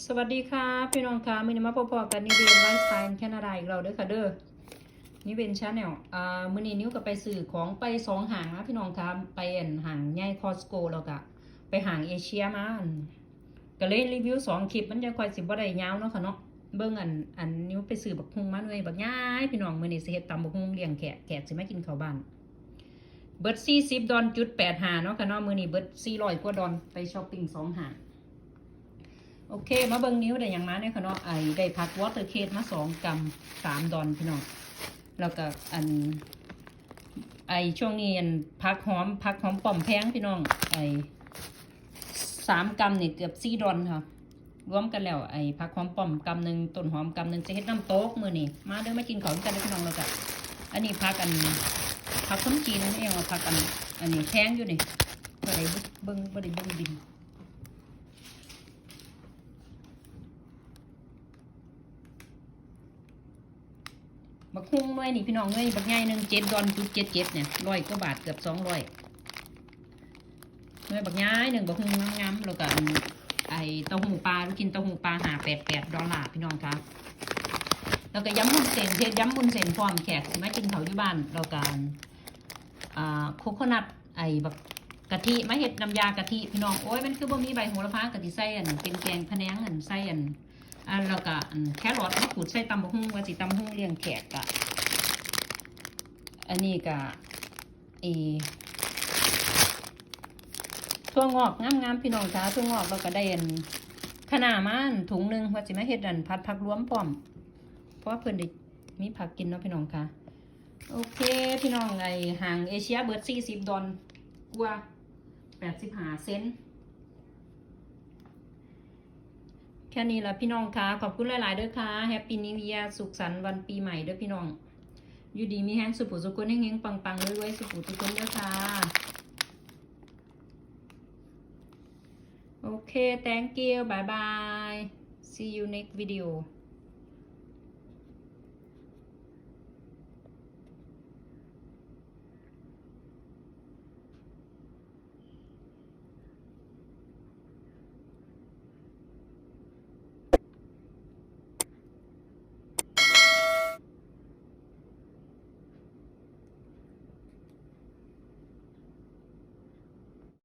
สวัสดีค่ะพี่น้องค่ะมินิมาพบๆกันนี่เป็นไลฟ์สไตล์แคนาดาอีกเราเด้อค่ะเด้อนี่เป็นชาแนลอ่ามือนี้นิ้วก็ไปซื้อของไปสองห่างนะพี่น้องค่ะไปอันห่างใหญ่คอสโกแล้วก็ไปห่างเอเชียมาก็เลยรีวิวสองคลิปมันจะคอยสิบ่ได้ยาวเนาะค่ะเนาะเบิ่งอันอันนิ้วไปซื้อบักฮุงมาเลยบักย้ายพี่น้องมือนี้สิเฮ็ดตำบักฮุงเลี้ยงแขกแขกสิมากินข้าวบ้านเบิร์ด40ดอนจุด85เนาะค่ะเนาะมือนี้เบิร์ด400กว่าดอนไปช้อปปิ้งสองห่าง โอเค มาเบิ่งนิ้วได้อย่างมาเนี่ยค่ะเนาะไอ้ได้พักวอเตอร์เคสมาสองกรัมสามดอนพี่น้องแล้วก็อันไอช่วงนี้อันพักหอมพักหอมป่อมแพงพี่น้อง ไอสามกรัมนี่ยเกือบสี่ดอนค่ะ รวมกันแล้วไอ้พักหอมป่อมกำหนึ่งต้นหอมกำหนึ่งจะเฮ็ดน้ำโต๊กมือนี่มาเด้อมากินของกันเด้อพี่น้องแล้วก็อันนี้พักอันพักคนจีนนั่นเองว่าพักอันอันนี้แพงอยู่นี่บ่ได้เบิ่งบ่ได้เบิ่งบิน บักฮุ้งหน่วยนี่พี่น้องเอ้ยบักใหญ่หนึ่งเจ็ดดอนจุดเจ็ดเจ็ดเนี่ยร้อยกว่าบาทเกือบสองร้อยหน่วยบักใหญ่หนึ่งบักฮุ้งงามๆแล้วก็ไอเต้าหู้ปลาลูกกินเต้าหู้ปลาหาแปดแปดดอลลาร์พี่น้องคะแล้วก็ย้ำบุญเส้นเทศย้ำบุญเส้นพร้อมแขกสิมากินเขาวอยู่บ้านแล้วก็อ่าโคโคนัทไอบักกะทิมาเห็ดน้ำยากะทิพี่น้องโอ้ยมันคือบ่มีใบโหระพากะทิใส่อันเป็นแกงพะแนงอันใส่อัน อันแล้วก็แครอทมะกรูดใส่ตำบักหุ่งว่าสิตำบักหุ่งเลี้ยงแขกอะอันนี้ก็เอทั่วงอกงามๆพี่น้องจ้าทั่วงอกเราก็ได้อันขนามาอันถุงหนึ่งว่าสิมาเฮ็ดอันพัดผักรวมพร้อม เพราะว่าเพิ่อนได้มีผักกินเนาะพี่น้องค่ะ โอเค พี่น้องไอห่างเอเชียเบิร์ดสี่สิบดอลกว่าแปดสิบห้าเซนต์ แค่นี้ละพี่น้องคะขอบคุณหลาย ๆ ด้วยค่ะแฮปปี้นิวีย r สุขสันต์วันปีใหม่ด้วยพี่น้อง อยู่ดีมีแห้งสุขุสุขุนเฮงปังปังๆรวยๆสุขุสุขุนด้วยค่ะ โอเค thank you bye bye see you next video